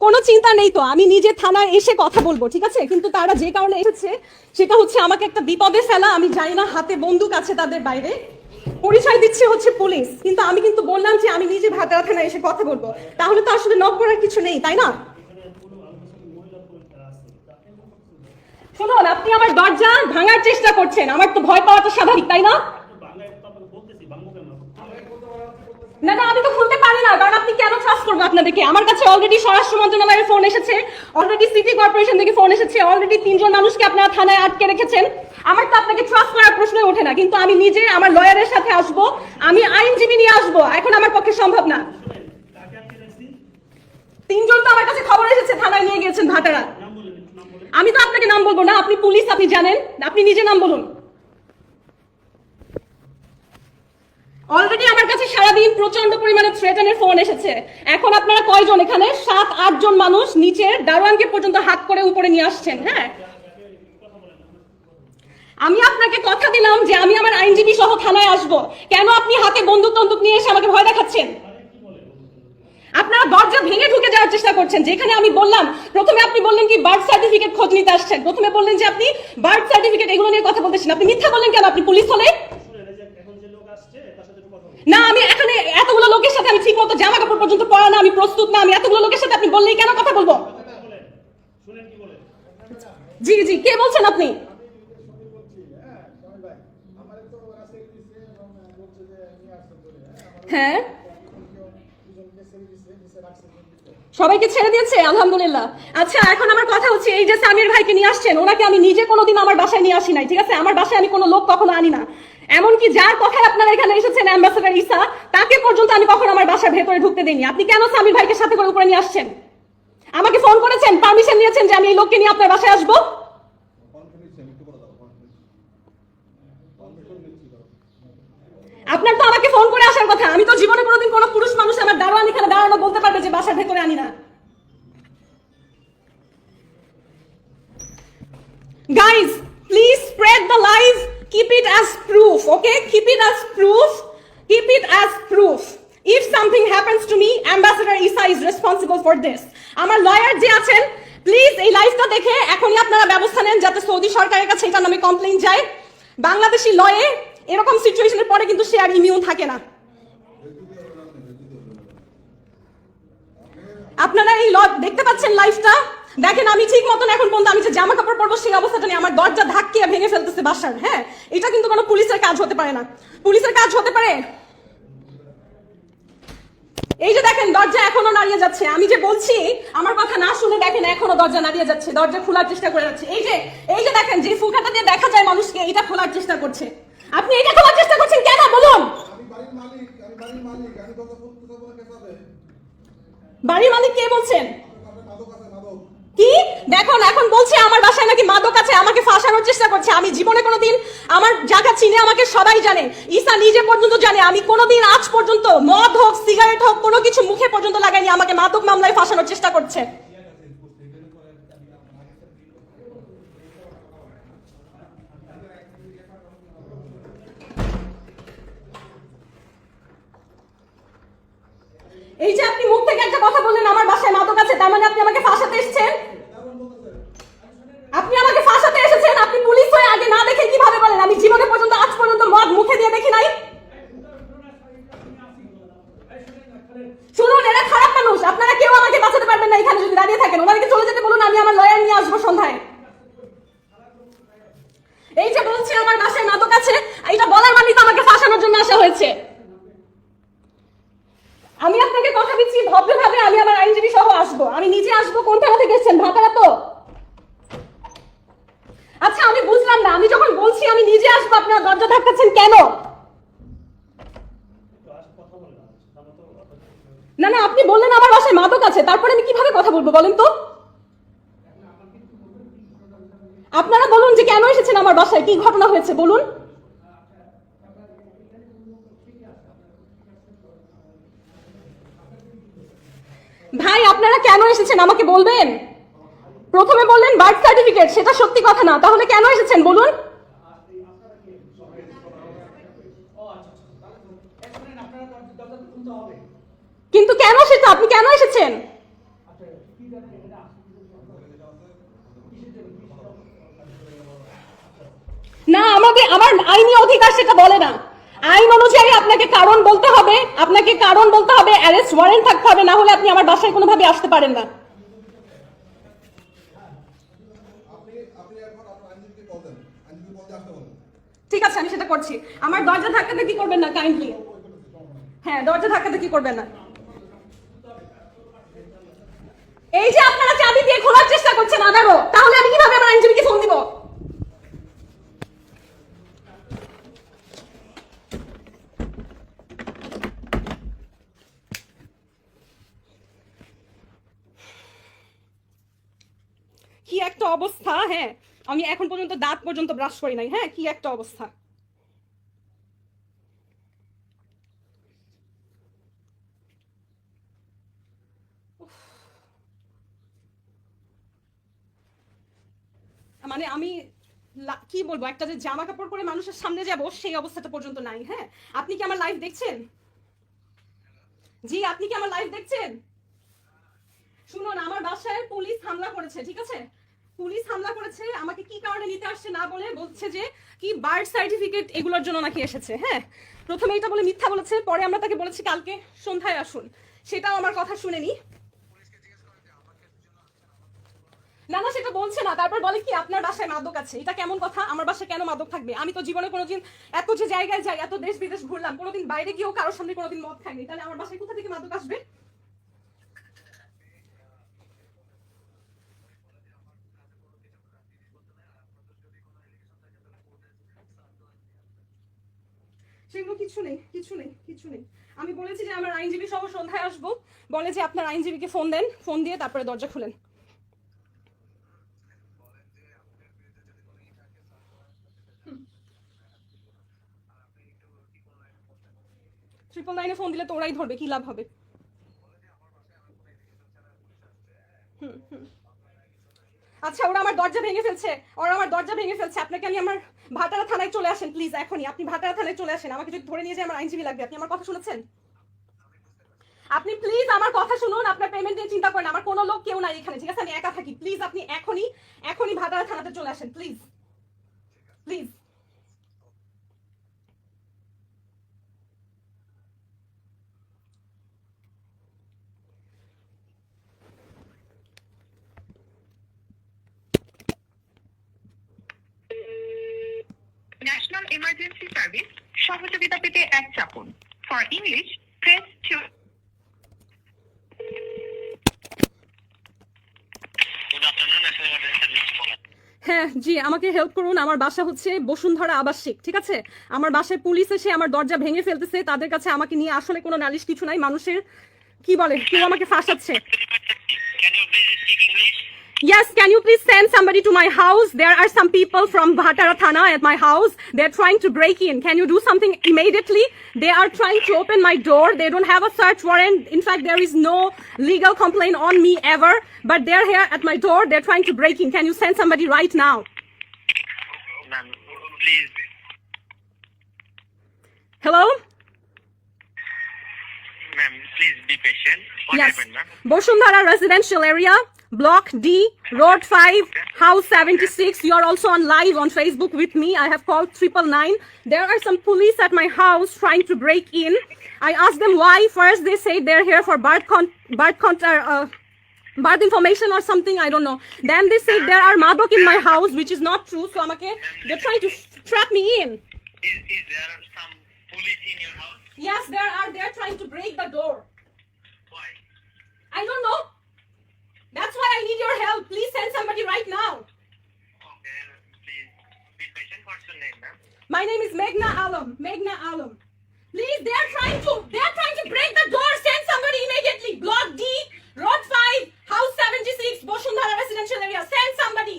কোনো চিন্তা নেই তো, আমি নিজে থানায় এসে কথা বলব, ঠিক আছে? কিন্তু তারা যে কারণে এসেছে, সেটা হচ্ছে আমাকে একটা বিপদে ফেলা, আমি জানি না, হাতে বন্দুক আছে তাদের বাইরে। পরিচয় দিচ্ছে হচ্ছে পুলিশ, কিন্তু আমি কিন্তু বললাম যে আমি নিজে ভাতারা থানায় এসে কথা বলব। তাহলে তো আসলে নক করার কিছু নেই, তাই না? শুনুন, আপনি আমার দরজা ভাঙার চেষ্টা করছেন, আমার তো ভয় পাওয়া তো স্বাভাবিক, তাই না? না না, আমি তো খুলতে পারি না, কারণ আপনি কেন ট্রাস্ট করব আপনাদেরকে? আমার কাছে অলরেডি স্বরাষ্ট্র মন্ত্রণালয়ের ফোন এসেছে অলরেডি সিটি কর্পোরেশন থেকে ফোন এসেছে অলরেডি তিনজন মানুষকে আপনারা থানায় আটকে রেখেছেন। আমার তো আপনাকে ট্রাস্ট করার প্রশ্নই ওঠে না, কিন্তু আমি নিজে আমার লয়ারের সাথে আসব, আমি আইনজীবী নিয়ে আসব, এখন আমার পক্ষে সম্ভব না। তিনজন তো আমার কাছে খবর এসেছে, থানায় নিয়ে গিয়েছেন ভাটারা। আমি তো আপনাকে নাম বলব না, আপনি পুলিশ, আপনি জানেন, আপনি নিজে নাম বলুন অলরেডি আমার কাছে সারাদিন প্রচণ্ড পরিমাণে থ্রেটানের ফোন এসেছে। এখন আপনারা কয়জন এখানে? সাত, আট জন মানুষ নিচে দারোয়ানকে পর্যন্ত হাত করে উপরে নিয়ে আসছেন হ্যাঁ? আমি আপনাকে কথা দিলাম যে আমি আমার আইনজীবী সহ থানায় আসব। কেন আপনি হাতে বন্দুক টন্দুক নিয়ে এসে আমাকে ভয় দেখাচ্ছেন? আপনারা দরজা ভেঙে ঢুকে যাওয়ার চেষ্টা করছেন, যেখানে আমি বললাম, প্রথমে আপনি বললেন কি বার্থ সার্টিফিকেট খোঁজ নিতে আসছেন। প্রথমে বললেন যে আপনি বার্থ সার্টিফিকেট এগুলো নিয়ে কথা বলতেছেন। আপনি মিথ্যা বললেন কেন? আপনি পুলিশ হলে না, আমি এখানে এতগুলো লোকের সাথে আমি ঠিক মতো জামা কাপড় পর্যন্ত পরা না, আমি প্রস্তুত না, আমি এতগুলো লোকের সাথে আপনি বললেই কেন কথা বলব? জি জি, কে বলছেন আপনি? হ্যাঁ? সবাইকে ছেড়ে দিয়েছে? আলহামদুলিল্লাহ। আচ্ছা এখন আমার কথা হচ্ছে, এই যে সামির ভাইকে নিয়ে আসছেন, ওনাকে আমি নিজে কোনোদিন আমার বাসায় নিয়ে আসি নাই, ঠিক আছে? আমার বাসায় আমি কোনো লোক কখনো আনি না। এমনকি যার কথায় আপনারা এখানে এসেছেন অ্যাম্বাসেডার ইসা তাকে পর্যন্ত আমি কখনো আমার বাসার ভেতরে ঢুকতে দিইনি। আপনি কেন সামির ভাইকে সাথে করে উপরে নিয়ে আসছেন? আমাকে ফোন করেছেন পারমিশন নিয়েছেন যে আমি এই লোককে নিয়ে আপনার বাসায় আসব? আপনার তো আমাকে ফোন করে আসার কথা। আমি তো জীবনে কোনোদিন কোনো পুরুষ মানুষ আমার দারোয়ান এখানে দাঁড়ানো বলতে পারবে যে বাসার ভেতরে আনি না। Guys, please spread the lies. Keep it as proof, okay? Keep it as proof. Keep it as proof. If something happens to me, Ambassador Isa is responsible for this. আমার লয়ার যে আছেন প্লিজ এই লাইভটা দেখে এখনই আপনারা ব্যবস্থা নেন যাতে সৌদি সরকারের কাছে এটা নামে কমপ্লেন যায় বাংলাদেশি লয়ে এরকম সিচুয়েশনের পরে কিন্তু সে আর ইমিউন থাকে না আপনারা এই ল দেখতে পাচ্ছেন লাইফটা দেখেন, আমি ঠিক মতন এখন পর্যন্ত আমি যে জামা কাপড় পরবো সেই অবস্থাটা নিয়ে আমার দরজা ধাক্কিয়ে ভেঙে ফেলতেছে বাসার হ্যাঁ? এটা কিন্তু কোনো পুলিশের কাজ হতে পারে না। পুলিশের কাজ হতে পারে? এই যে দেখেন, দরজা এখনও নাড়িয়ে যাচ্ছে। আমি যে বলছি, আমার কথা না শুনে দেখেন, এখনও দরজা নাড়িয়ে যাচ্ছে, দরজা খোলার চেষ্টা করে যাচ্ছে। এই যে এই যে দেখেন, যে ফুলকাটা দিয়ে দেখা যায় মানুষকে, এটা খোলার চেষ্টা করছে। আপনি এটা খোলার চেষ্টা করছেন কেন? বলুন! বাড়ির মালিক কে বাড়ির কি? দেখুন এখন বলছে আমার বাসায় নাকি মাদক আছে, আমাকে ফাঁসানোর চেষ্টা করছে। আমি জীবনে কোনোদিন আমার জায়গা চিনে আমাকে সবাই জানে। ঈসা নিজে পর্যন্ত জানে। আমি কোনোদিন আজ পর্যন্ত মদ হোক, সিগারেট হোক, কোনো কিছু মুখে পর্যন্ত লাগাইনি, আমাকে মাদক মামলায় ফাঁসানোর চেষ্টা করছে। এই যে আপনি মুখ থেকে একটা কথা বললেন, আমার বাসায় তার মানে আপনি আমাকে ফাঁসাতে এসেছেন? আপনি আমাকে ফাঁসাতে এসেছেন? আপনি পুলিশ হয়ে আগে না দেখে কীভাবে বলেন আমি জীবনে পর্যন্ত আজ পর্যন্ত মদ মুখে দিয়ে দেখি নাই শুনুন এরা খারাপ মানুষ আপনারা কেউ আমাকে বাঁচাতে পারবেন না এখানে যদি দাঁড়িয়ে থাকেন ওনাদেরকে চলে যেতে বলুন আমি আমার লয়ার নিয়ে আসব সন্ধ্যায় এই যে বলছি আমার বাসায় মাদক আছে এটা বলার মানে তো আমাকে ফাঁসানোর জন্য আসা হয়েছে আমি আপনাকে কথা দিচ্ছি ভদ্রভাবে আমি আমার আইনজীবী সহ আসব। আমি নিজে আসব, কোন থানা থেকে এসেছেন, ভাতারা তো? আচ্ছা আমি বুঝলাম না। আমি যখন বলছি, আমি নিজে আসব, আপনারা দরজা ধাক্কাচ্ছেন কেন? না না, আপনি বললেন আমার বাসায় মাদক আছে। তারপরে আমি কীভাবে কথা বলব, বলেন তো? আপনারা বলুন যে কেন এসেছেন আমার বাসায়, কি ঘটনা হয়েছে, বলুন ভাই আপনারা কেন এসেছেন আমাকে বলবেন? প্রথমে বললেন বার্থ সার্টিফিকেট সেটা সত্যি কথা না। তাহলে কেন এসেছেন, বলুন? কিন্তু কেন সেটা, আপনি কেন এসেছেন? না আমাদের আমার আইনি অধিকার সেটা বলে না। আইন অনুযায়ী আপনাকে কারণ বলতে হবে আপনাকে কারণ বলতে হবে অ্যারেস্ট ওয়ারেন্ট থাকতে হবে না হলে আপনি আমার বাসায় কোনোভাবে আসতে পারেন না। ঠিক আছে আমি সেটা করছি। আমার দরজা ধাক্কাতে কি করবেন না কাইন্ডলি হ্যাঁ দরজা ধাক্কাতে কি করবেন না? এই যে আপনারা চাবি দিয়ে খোলার চেষ্টা করছেন আবারও তাহলে আমি কীভাবে আমার আইনজীবীকে ফোন দিব কি একটা অবস্থা হ্যাঁ। আমি এখন পর্যন্ত দাঁত পর্যন্ত ব্রাশ করি নাই হ্যাঁ কি একটা অবস্থা। মানে আমি কি বলব, একটা যে জামা কাপড় পরে মানুষের সামনে যাব, সেই অবস্থাটা পর্যন্ত নাই হ্যাঁ। আপনি কি আমার লাইভ দেখছেন? জি, আপনি কি আমার লাইভ দেখছেন? শুনুন, আমার বাসায় পুলিশ হামলা করেছে, ঠিক আছে? পুলিশ হামলা করেছে, আমাকে কি কারণে নিতে আসছে না বলে বলছে যে, কি বার্থ সার্টিফিকেট এগুলোর জন্য নাকি এসেছে হ্যাঁ? প্রথমে এটা বলে মিথ্যা বলেছে, পরে আমরা তাকে বলেছি কালকে সন্ধ্যায় আসুন। সেটাও আমার কথা শুনেনি। না না, সেটা বলছে না। তারপর বলে কি, আপনার বাসায় মাদক আছে। এটা কেমন কথা? আমার বাসায় কেন মাদক থাকবে? আমি তো জীবনে কোনোদিন এত যে জায়গায় যাই, এত দেশ বিদেশ ঘুরলাম, কোনোদিন বাইরে গিয়েও কারোর সামনে কোনোদিন মদ খাইনি। তাহলে আমার বাসায় কোথা থেকে মাদক আসবে? সেগুলো কিছু নেই কিছু নেই কিছু নেই। আমি বলেছি যে আমার আইনজীবী সহ সন্ধ্যায় আসব। বলে যে আপনার আইনজীবীকে ফোন দেন, ফোন দিয়ে তারপরে দরজা খুলেন। ট্রিপল নাইনে ফোন দিলে তো ওরাই ধরবে, কি লাভ হবে? আচ্ছা ওরা আমার দরজা ভেঙে ফেলছে। ওরা আমার দরজা ভেঙে ফেলছে। আপনাকে আমি আমার ভাটারা থানায় চলে আসেন প্লিজ এখনই। আপনি ভাতারা থানায় চলে আসেন। আমাকে যদি ধরে নিয়ে যায়, আমার আইনজীবী লাগবে। আপনি আমার কথা শুনেছেন? আপনি প্লিজ আমার কথা শুনুন, আপনার পেমেন্ট নিয়ে চিন্তা করেন আমার কোনো লোক কেউ নাই এখানে, ঠিক আছে? আমি একা থাকি। প্লিজ আপনি এখনই এখনই ভাতারা থানাতে চলে আসেন please please national emergency service সহযোগিতা পেতে এক চাপুন। For English press two. হ্যাঁ জি আমাকে হেল্প করুন। আমার বাসা হচ্ছে বসুন্ধরা আবাসিক ঠিক আছে? আমার বাসায় পুলিশ এসে আমার দরজা ভেঙে ফেলতেছে। তাদের কাছে আমাকে নিয়ে আসলে কোনো নালিশ কিছু নাই। মানুষের কি বলে কেউ আমাকে ফাঁসাচ্ছে। Can you please speak English? Yes, can you please send somebody to my house? There are some people from Bhatara Thana at my house. They're trying to break in. Can you do something immediately? They are trying to open my door. They don't have a search warrant. In fact, there is no legal complaint on me ever. But they're here at my door. They're trying to break in. Can you send somebody right now? Ma'am, please. Hello? Ma'am, please be patient. What yes. happened, ma'am? Boshundhara residential area, block D, road 5, house 76. You are also on live on Facebook with me. I have called triple nine. There are some police at my house trying to break in. I asked them why. First, they say they're here for birth con birth con uh, birth information or something. I don't know. Then they say there are madok in my house, which is not true. So I'm okay. They're trying to trap me in. Is, is there some police in your house? Yes, there are. They're trying to break the door. Why? I don't know. That's why I need your help. Please send somebody right now. Okay, please be patient. What's your name, ma'am? My name is Meghna Alam. Meghna Alam. Please, they are trying to they are trying to break the door. Send somebody immediately. Block D, Road 5, House 76, Boshundhara residential area. Send somebody.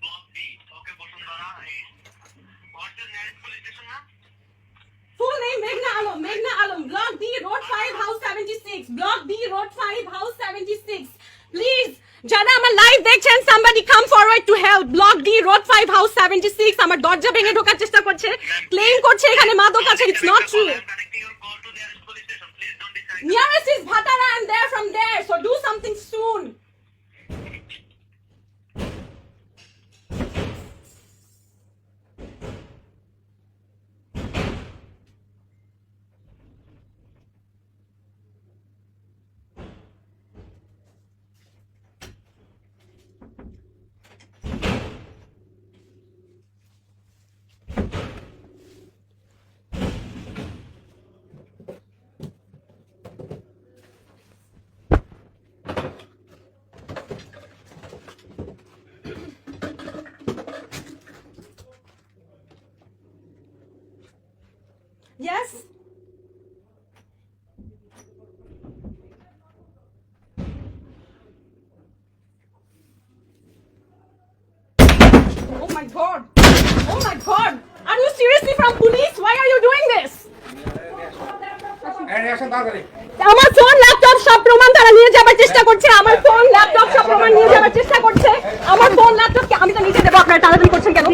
Block B. Okay, Bosundhara. eh, What's your nearest police station, ma'am? Full name Meghna Alam. Meghna Alam. Block D, Road 5, House 76. Block D, যারা আমার live দেখছেন somebody come forward to help block D road 5 house 76 আমার দরজা ভেঙে ঢোকার চেষ্টা করছে claim করছে এখানে মাদক আছে it's not true Nearest is Bhatara, I'm there from there, so do something soon. my god! Oh my god! Are you seriously from police? Why are you doing this? আমার ফোন ল্যাপটপ সব প্রমাণ তারা নিয়ে যাবার চেষ্টা করছে। আমার phone laptop সব প্রমাণ নিয়ে যাবার চেষ্টা করছে। আমার ফোন ল্যাপটপ আমি তো নিজে দেবো আপনারা তাড়াতাড়ি করছেন কেন?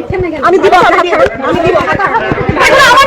আমি দিব আমি দিব। আমার